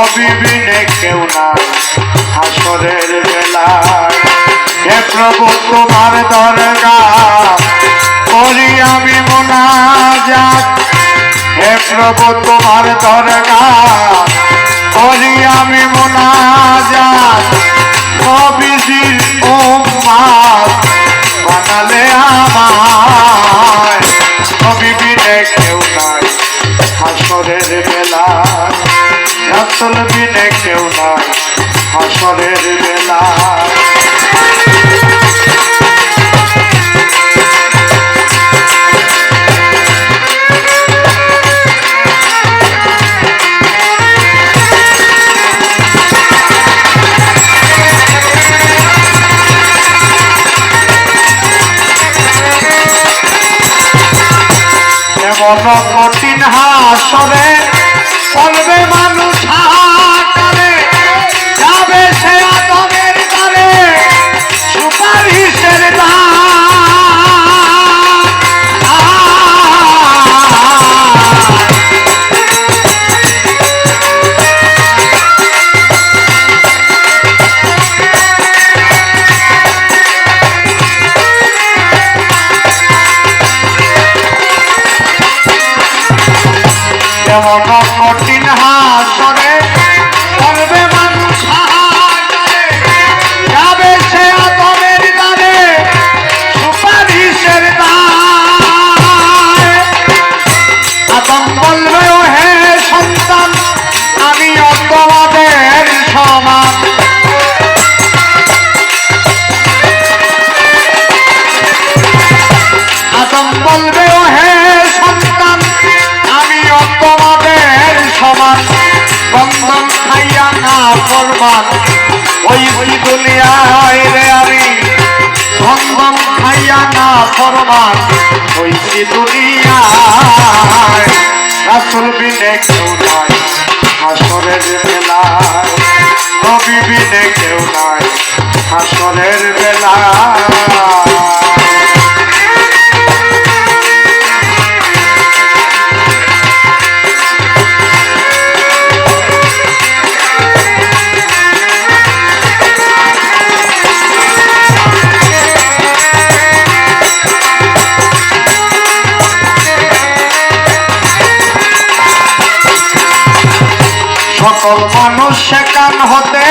অবিবিনে কেউ না হাসরের বেলা হে প্রভু, তোমার দরকার করি আমি যাক হে প্রভু, তোমার দরকার করি আমি মোনা নবীজির 好 না হইছি দুনিয়ায়। রাসুল বিনে কেউ নাই, হাসরের বেলায়। নবী বিনে কেউ নাই, হাসরের বেলায়। সেখান হতে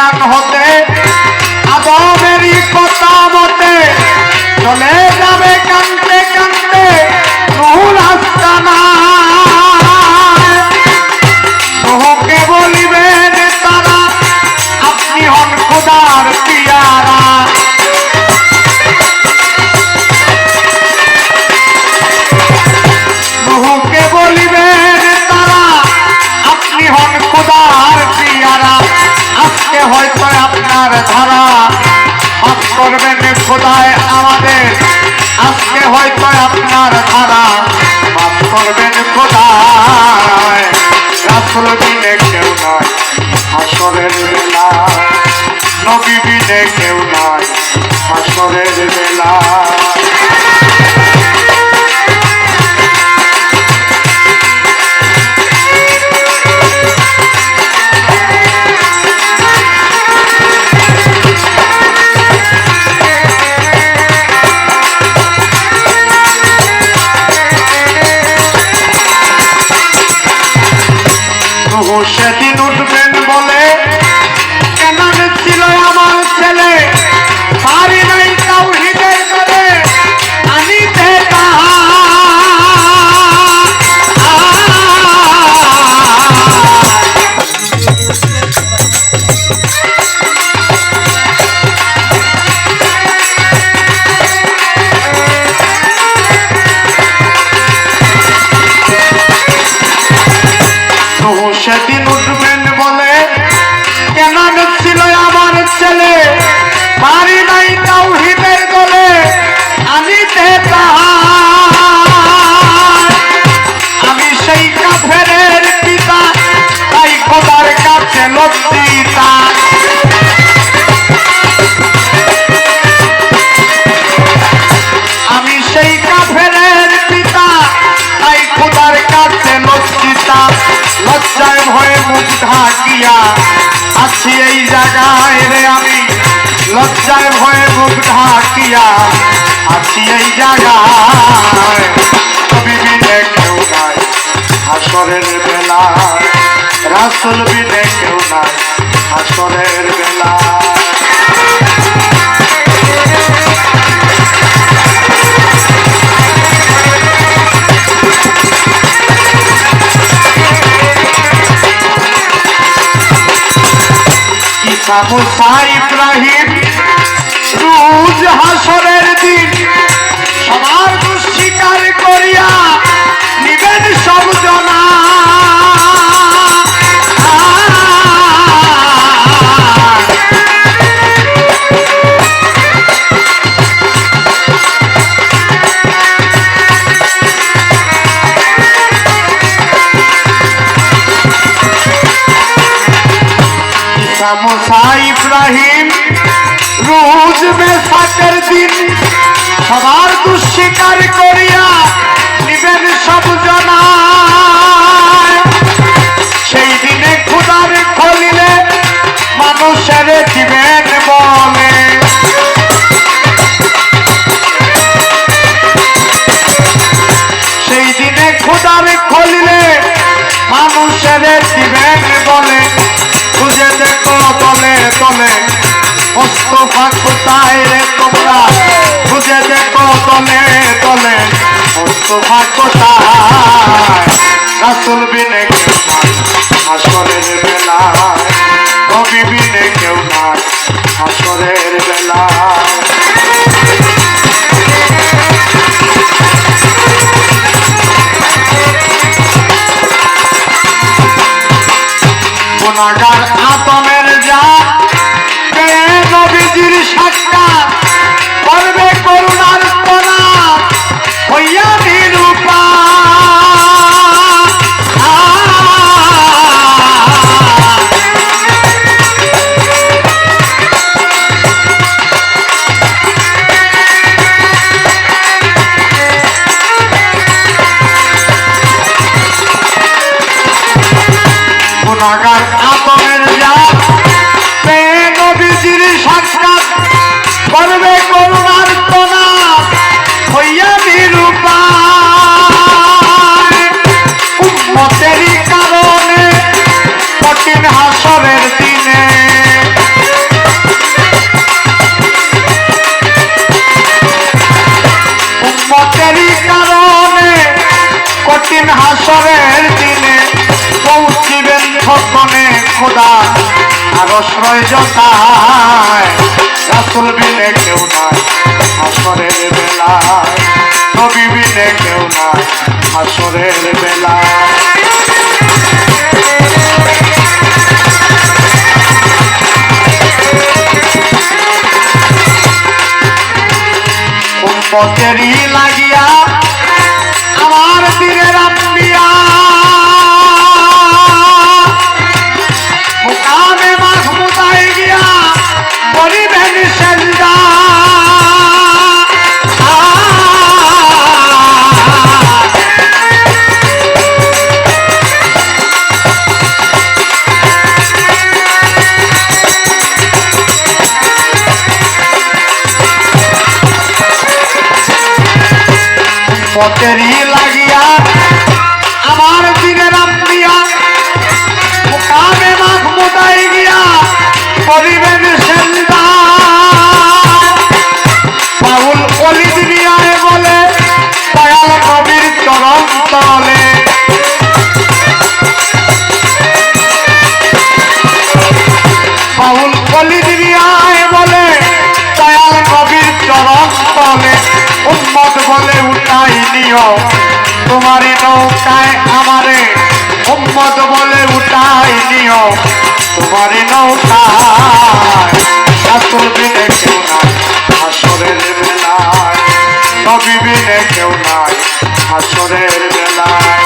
সেখান হতে আদমেরই কথা মতে চলে। আজকে হয়তো আপনার ধারা মাফ করবেন খোদা রাসুল দিনে কেউ নয়, হাসরের বেলা। নবী দিনে কেউ নয়, হাসরের বেলা। Chefe no মুখ ঢাকিয়া আছি এই জায়গায়। কবি বিনে কেউ নাই আসরের বেলায়। রাসুল বিনে কেউ নাই আসরের রোজ কোথায় রে তোমরা। খুঁজে দেখো তলে তলে। ভাগ্য কোথায় রাসুল বিনে উম্মতেরই কারণে, কঠিন হাসরের দিনে। উম্মতেরই কারণে, কঠিন হাসরের দিনে পৌঁছিবেন সকলে খোদা, আর আশ্রয় যথায় রাসুল বিনে কেউ নাই হাসরের বেলায়। নবী বিনে কেউ নাই হাসরের বেলায় উম্মতেরই লাগিয়া আমার দিনের আম্বিয়া। নৌকায় আমারে, উম্মত বলে উঠাই নিও তোমারই নৌকায় রাসুল বিনে কেউ নাই, আসরের বেলায়। নবী কেউ নাই, আসরের বেলায়।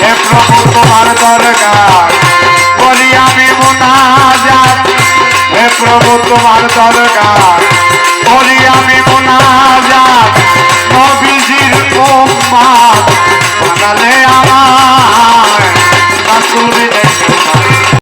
হে প্রভু, তোমার দরকার বলি আমি মোনাজাত। হে প্রভু, তোমার দরকার বলি আমি